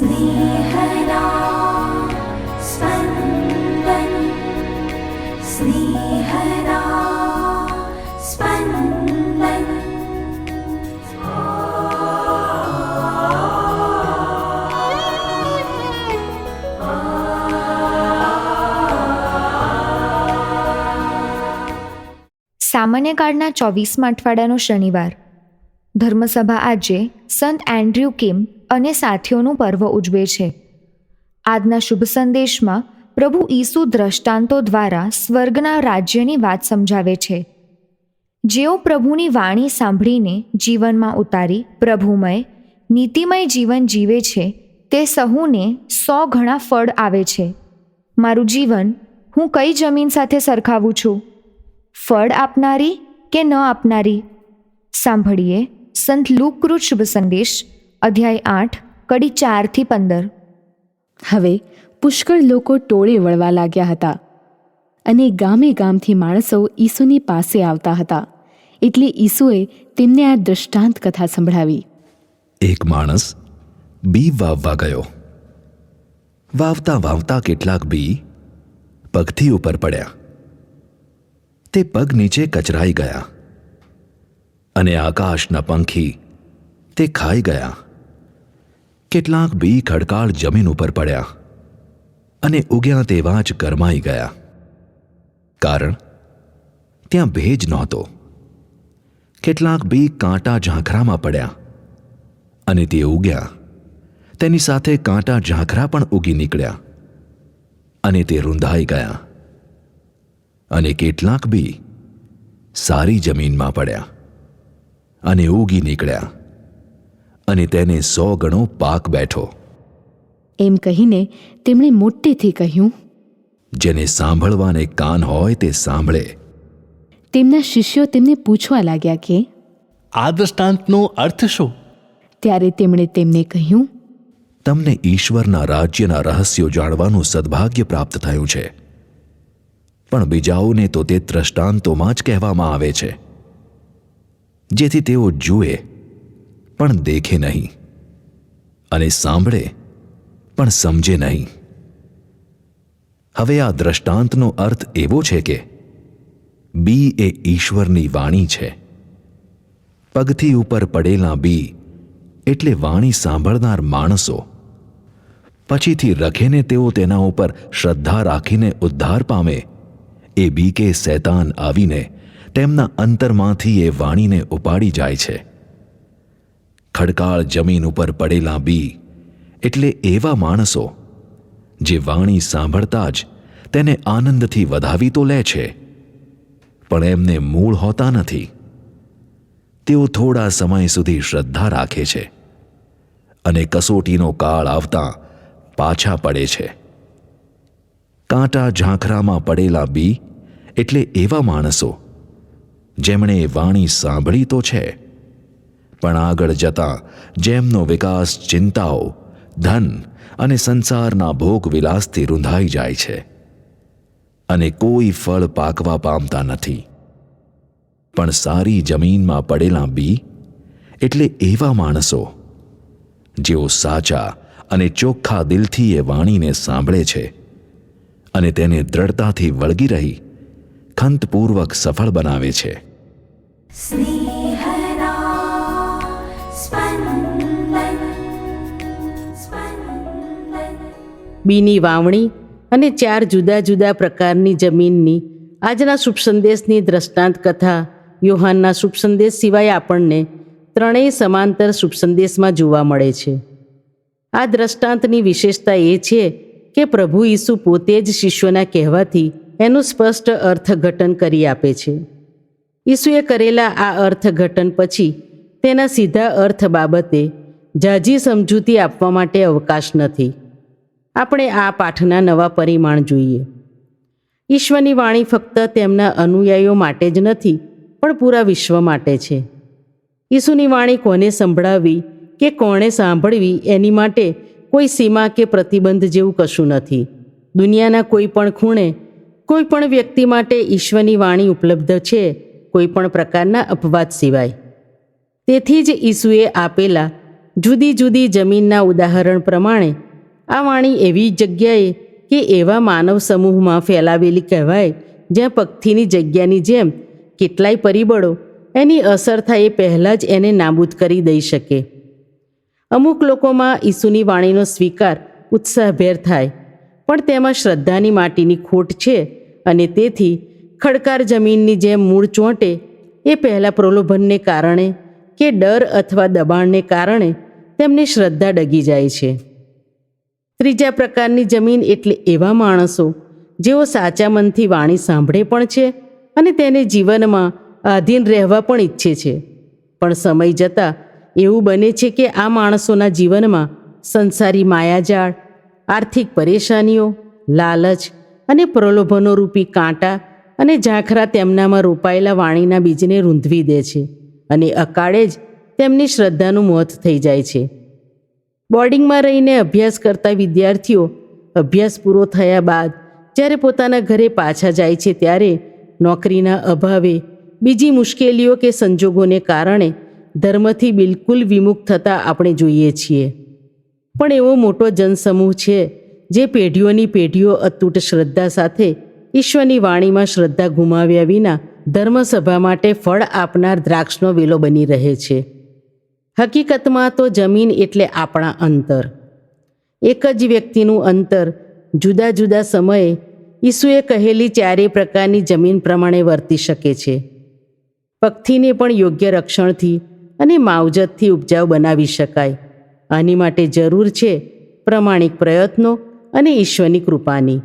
स्नेहदा स्पन्दन् स्नेहदा स्पन्दन् સામાન્ય કાળના ચોવીસમાં અઠવાડિયાનો શનિવાર ધર્મસભા આજે સંત એન્ડ્રયુ કિમ અને સાથીઓનું પર્વ ઉજવે છે. આજના શુભ સંદેશમાં પ્રભુ ઈસુ દ્રષ્ટાંતો દ્વારા સ્વર્ગના રાજ્યની વાત સમજાવે છે. જેઓ પ્રભુની વાણી સાંભળીને જીવનમાં ઉતારી પ્રભુમય, નીતિમય જીવન જીવે છે, તે સહુને સો ઘણા ફળ આવે છે. મારું જીવન, હું કઈ જમીન સાથે સરખાવું છું? ફળ આપનારી કે ન આપનારી? સાંભળીએ સંત લુકૃત શુભ સંદેશ અધ્યાય આઠ કડી ચારથી પંદર. હવે પુષ્કળ લોકો ટોળે વળવા લાગ્યા હતા અને ગામે ગામથી માણસો ઈસુની પાસે આવતા હતા. એટલે ઈસુએ તેમને આ દૃષ્ટાંત કથા સંભળાવી. એક માણસ બી વાવવા ગયો. વાવતા વાવતા કેટલાક બી પગથી ઉપર પડ્યા. તે પગ નીચે કચરાઈ ગયા અને આકાશના પંખી તે ખાઈ ગયા. કેટલાક બી ખડકાળ જમીન ઉપર પડ્યા અને ઉગ્યા તેવા જ ગરમાઈ ગયા. કારણ, ત્યાં ભેજ નહોતો. કેટલાક બી કાંટા ઝાંખરામાં પડ્યા અને તે ઉગ્યા. તેની સાથે કાંટા ઝાંખરા પણ ઉગી નીકળ્યા અને તે રૂંધાઈ ગયા અને કેટલાક બી સારી જમીનમાં પડ્યા અને ઉગી નીકળ્યા. અને તેને સો ગણો પાક બેઠો. એમ કહીને તેમણે મોટેથી કહ્યું જેને સાંભળવાને કાન હોય તે સાંભળે. તેમના શિષ્યો તેમને પૂછવા લાગ્યા કે આ દ્રષ્ટાંતનો અર્થ શું? ત્યારે તેમણે તેમને કહ્યું તમને ઈશ્વરના રાજ્યના રહસ્યો જાણવાનું સદભાગ્ય પ્રાપ્ત થયું છે. પણ બીજાઓને તો તે દ્રષ્ટાંતોમાં જ કહેવામાં આવે છે. જેથી તેઓ જુએ પણ દેખે નહીં અને સાંભળે પણ સમજે નહીં. હવે આ દ્રષ્ટાંતનો અર્થ એવો છે કે બી એ ઈશ્વરની વાણી છે. પગથી ઉપર પડેલા બી એટલે વાણી સાંભળનાર માણસો. પછીથી રખેને તેઓ તેના ઉપર શ્રદ્ધા રાખીને ઉદ્ધાર પામે. એ બી કે શૈતાન આવીને તેમના અંતરમાંથી એ વાણીને ઉપાડી જાય છે. ખડકાળ જમીન ઉપર પડેલા બી એટલે એવા માણસો જે વાણી સાંભળતા જ તેને આનંદથી વધાવી તો લે છે. પણ એમને મૂળ હોતા નથી. તેઓ થોડા સમય સુધી શ્રદ્ધા રાખે છે અને કસોટીનો કાળ આવતા પાછા પડે છે. કાંટા ઝાંખરામાં પડેલા બી એટલે એવા માણસો જેમણે વાણી સાંભળી તો છે. પણ આગળ જતાં જેમનો વિકાસ ચિંતાઓ, ધન અને સંસારના ભોગવિલાસથી રૂંધાઈ જાય છે. અને કોઈ ફળ પાકવા પામતા નથી. પણ સારી જમીનમાં પડેલા બી એટલે એવા માણસો, જેઓ સાચા અને ચોખ્ખા દિલથી એ વાણીને સાંભળે છે અને તેને દ્રઢતાથી વળગી રહી ખંતપૂર્વક સફળ બનાવે છે. સ્નેહ બીની વાવણી અને ચાર જુદા જુદા પ્રકારની જમીનની આજના શુભ સંદેશની દ્રષ્ટાંત કથા યોહાનના શુભ સંદેશ સિવાય આપણને ત્રણેય સમાંતર શુભ સંદેશમાં જોવા મળે છે. આ દ્રષ્ટાંતની વિશેષતા એ છે કે પ્રભુ ઈસુ પોતે જ શિષ્યોના કહેવાથી એનું સ્પષ્ટ અર્થઘટન કરી આપે છે. ઈસુએ કરેલા આ અર્થઘટન પછી તેના સીધા અર્થ બાબતે જાજી સમજૂતી આપવા માટે અવકાશ નથી. આપણે આ પાઠના નવા પરિમાણ જોઈએ. ઈશ્વરની વાણી ફક્ત તેમના અનુયાયીઓ માટે જ નથી, પણ પૂરા વિશ્વ માટે છે. ઈસુની વાણી કોને સંભળાવવી કે કોણે સાંભળવી એની માટે કોઈ સીમા કે પ્રતિબંધ જેવું કશું નથી. દુનિયાના કોઈ પણ ખૂણે, કોઈ પણ વ્યક્તિ માટે ઈશ્વરની વાણી ઉપલબ્ધ છે, કોઈ પણ પ્રકારના અપવાદ સિવાય. તેથી જ ઈસુએ આપેલા જુદી જુદી જમીનના ઉદાહરણ પ્રમાણે આ વાણી એવી જગ્યાએ કે એવા માનવ સમૂહમાં ફેલાવેલી કહેવાય, જ્યાં પક્ષીની જગ્યાની જેમ કેટલાય પરિબળો એની અસર થાય એ પહેલાં જ એને નાબૂદ કરી દઈ શકે. અમુક લોકોમાં ઈસુની વાણીનો સ્વીકાર ઉત્સાહભેર થાય, પણ તેમાં શ્રદ્ધાની માટીની ખોટ છે અને તેથી ખડકાર જમીનની જેમ મૂળ ચોંટે એ પહેલાં પ્રલોભનને કારણે કે ડર અથવા દબાણને કારણે તેમની શ્રદ્ધા ડગી જાય છે. ત્રીજા પ્રકારની જમીન એટલે એવા માણસો, જેઓ સાચા મનથી વાણી સાંભળે પણ છે અને તેને જીવનમાં આધીન રહેવા પણ ઈચ્છે છે. પણ સમય જતાં એવું બને છે કે આ માણસોના જીવનમાં સંસારી માયાજાળ, આર્થિક પરેશાનીઓ, લાલચ અને પ્રલોભનો રૂપી કાંટા અને ઝાંખરા તેમનામાં રોપાયેલા વાણીના બીજને રૂંધવી દે છે અને અકાળે જ તેમની શ્રદ્ધાનું મોત થઈ જાય છે. બોર્ડિંગમાં રહીને અભ્યાસ કરતા વિદ્યાર્થીઓ અભ્યાસ પૂરો થયા બાદ જ્યારે પોતાના ઘરે પાછા જાય છે ત્યારે નોકરીના અભાવે બીજી મુશ્કેલીઓ કે સંજોગોને કારણે ધર્મથી બિલકુલ વિમુખ થતા આપણે જોઈએ છીએ. પણ એવો મોટો જનસમૂહ છે જે પેઢીઓની પેઢીઓ અતૂટ શ્રદ્ધા સાથે ઈશ્વરની વાણીમાં શ્રદ્ધા ગુમાવ્યા વિના ધર્મસભા માટે ફળ આપનાર દ્રાક્ષનો વેલો બની રહે છે. હકીકતમાં તો જમીન એટલે આપણા અંતર. એક જ વ્યક્તિનું અંતર જુદા જુદા સમયે ઈસુએ કહેલી ચારેય પ્રકારની જમીન પ્રમાણે વર્તી શકે છે. પક્ષીને પણ યોગ્ય રક્ષણથી અને માવજતથી ઉપજાઉ બનાવી શકાય. આની માટે જરૂર છે પ્રમાણિક પ્રયત્નો અને ઈશ્વરની કૃપાની.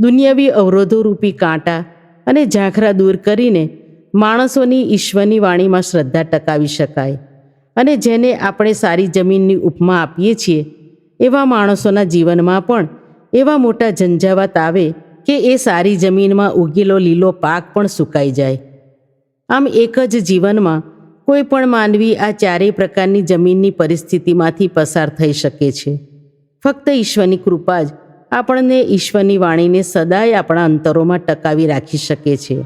દુનિયાવી અવરોધો રૂપી કાંટા અને ઝાંખરા દૂર કરીને માણસોની ઈશ્વરની વાણીમાં શ્રદ્ધા ટકાવી શકાય. અને જેને આપણે સારી જમીનની ઉપમા આપીએ છીએ, એવા માણસોના જીવનમાં પણ એવા મોટા ઝંઝાવાત આવે કે એ સારી જમીનમાં ઉગેલો લીલો પાક પણ સુકાઈ જાય. આમ એક જ જીવનમાં કોઈ પણ માનવી આ ચારેય પ્રકારની જમીનની પરિસ્થિતિમાંથી પસાર થઈ શકે છે. ફક્ત ઈશ્વરની કૃપા જ આપણને ઈશ્વરની વાણીને સદાય આપણા અંતરોમાં ટકાવી રાખી શકે છે.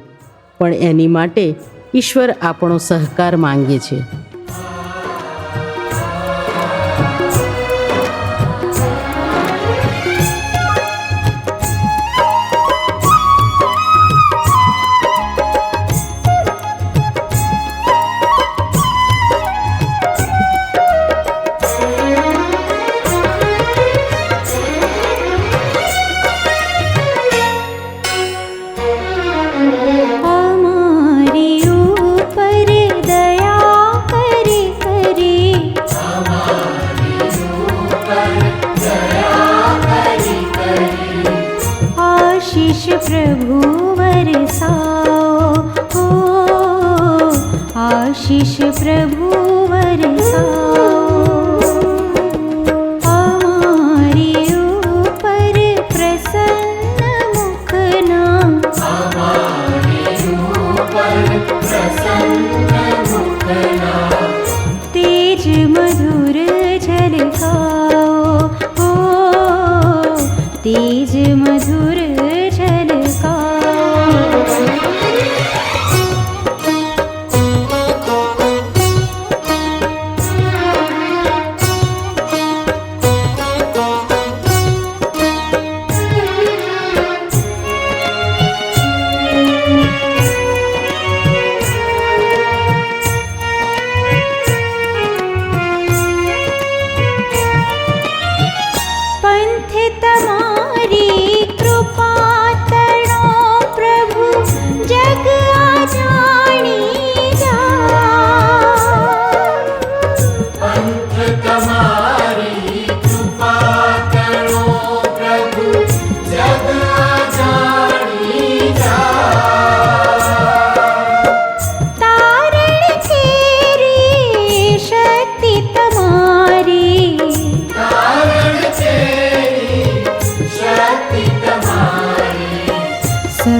પણ એની માટે ઈશ્વર આપણો સહકાર માંગે છે.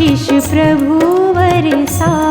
आशीष प्रभु वरसा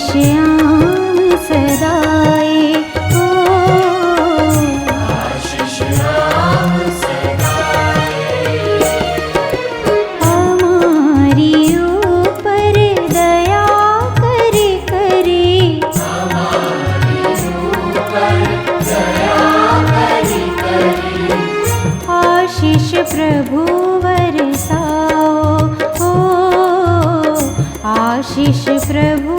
आशीष आम सदाए ओ हमारी ऊपर दया करे करे आशीष प्रभु वरसाओ हो आशीष प्रभु